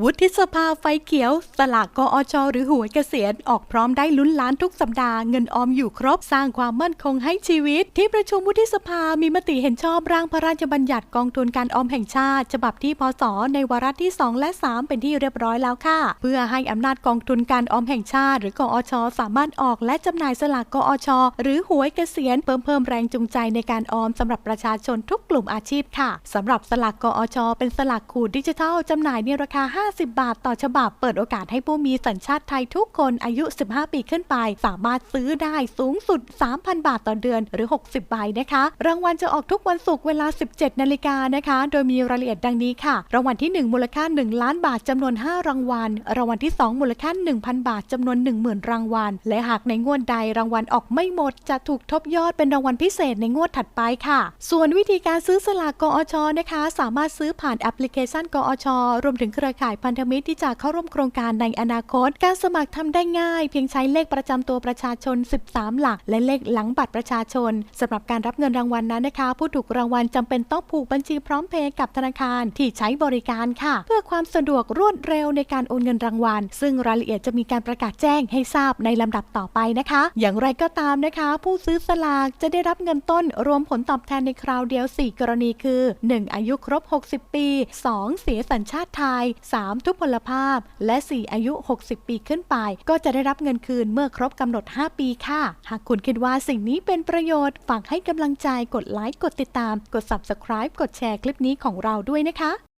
วุฒิสภาไฟเขียว สลากกอชหรือหวยเกษียณออกพร้อมได้ลุ้นล้านทุกสัปดาห์เงินออมอยู่ครบสร้างความมั่นคงให้ชีวิต ที่ประชุมวุฒิสภามีมติเห็นชอบร่างพระราชบัญญัติกองทุนการออมแห่งชาติ ฉบับที่พศในวาระที่ 2 และ 3 เป็นที่เรียบร้อยแล้วค่ะ เพื่อให้อำนาจกองทุนการออมแห่งชาติ หรือกอชสามารถออกและจำหน่ายสลากกอชหรือหวยเกษียณเพิ่มเพิ่มแรงจูงใจในการออมสำหรับประชาชนทุกกลุ่มอาชีพค่ะสำหรับสลากกอชเป็นสลากขูดดิจิทัลจำหน่ายในราคา50 บาทต่อฉบับ เปิดโอกาสให้ผู้มีสัญชาติไทยทุกคนอายุ 15 ปีขึ้นไป สามารถซื้อได้สูงสุด 3,000 บาทต่อเดือนหรือ 60 ใบนะคะ รางวัลจะออกทุกวันศุกร์เวลา 17 นาฬิกานะคะ โดยมีรายละเอียดดังนี้ค่ะ รางวัลที่ 1 มูลค่า 1 ล้านบาทจำนวน 5 รางวัล รางวัลที่ 2 มูลค่า 1,000 บาทจำนวน 10,000 รางวัล และหากในงวดใดรางวัลออกไม่หมด จะถูกทบยอดเป็นรางวัลพิเศษในงวดถัดไปค่ะ ส่วนวิธีการซื้อสลากกอชนะคะ สามารถซื้อผ่านแอปพลิเคชันกอชรวมถึงเครือข่ายพันธมิตรที่จะเข้าร่วมโครงการในอนาคต การสมัครทำได้ง่าย เพียงใช้เลขประจำตัวประชาชน 13 หลัก และเลขหลังบัตรประชาชนสำหรับการรับเงินรางวัลนั้นนะคะ ผู้ถูกรางวัลจำเป็นต้องผูกบัญชีพร้อมเพย์กับธนาคารที่ใช้บริการค่ะ เพื่อความสะดวกรวดเร็วในการโอนเงินรางวัล ซึ่งรายละเอียดจะมีการประกาศแจ้งให้ทราบในลำดับต่อไปนะคะ อย่างไรก็ตามนะคะ ผู้ซื้อสลากจะได้รับเงินต้นรวมผลตอบแทนในคราวเดียว 4 กรณีคือ 1. อายุครบ 60 ปี 2. เสียสัญชาติไทย 3. ทุพพลภาพ และ 4 อายุ 60 ปีขึ้นไป ก็จะได้รับเงินคืนเมื่อครบกำหนด 5 ปีค่ะ หากคุณคิดว่าสิ่งนี้เป็นประโยชน์ ฝากให้กำลังใจกดไลค์ กดติดตาม กด subscribe กดแชร์คลิปนี้ของเราด้วยนะคะ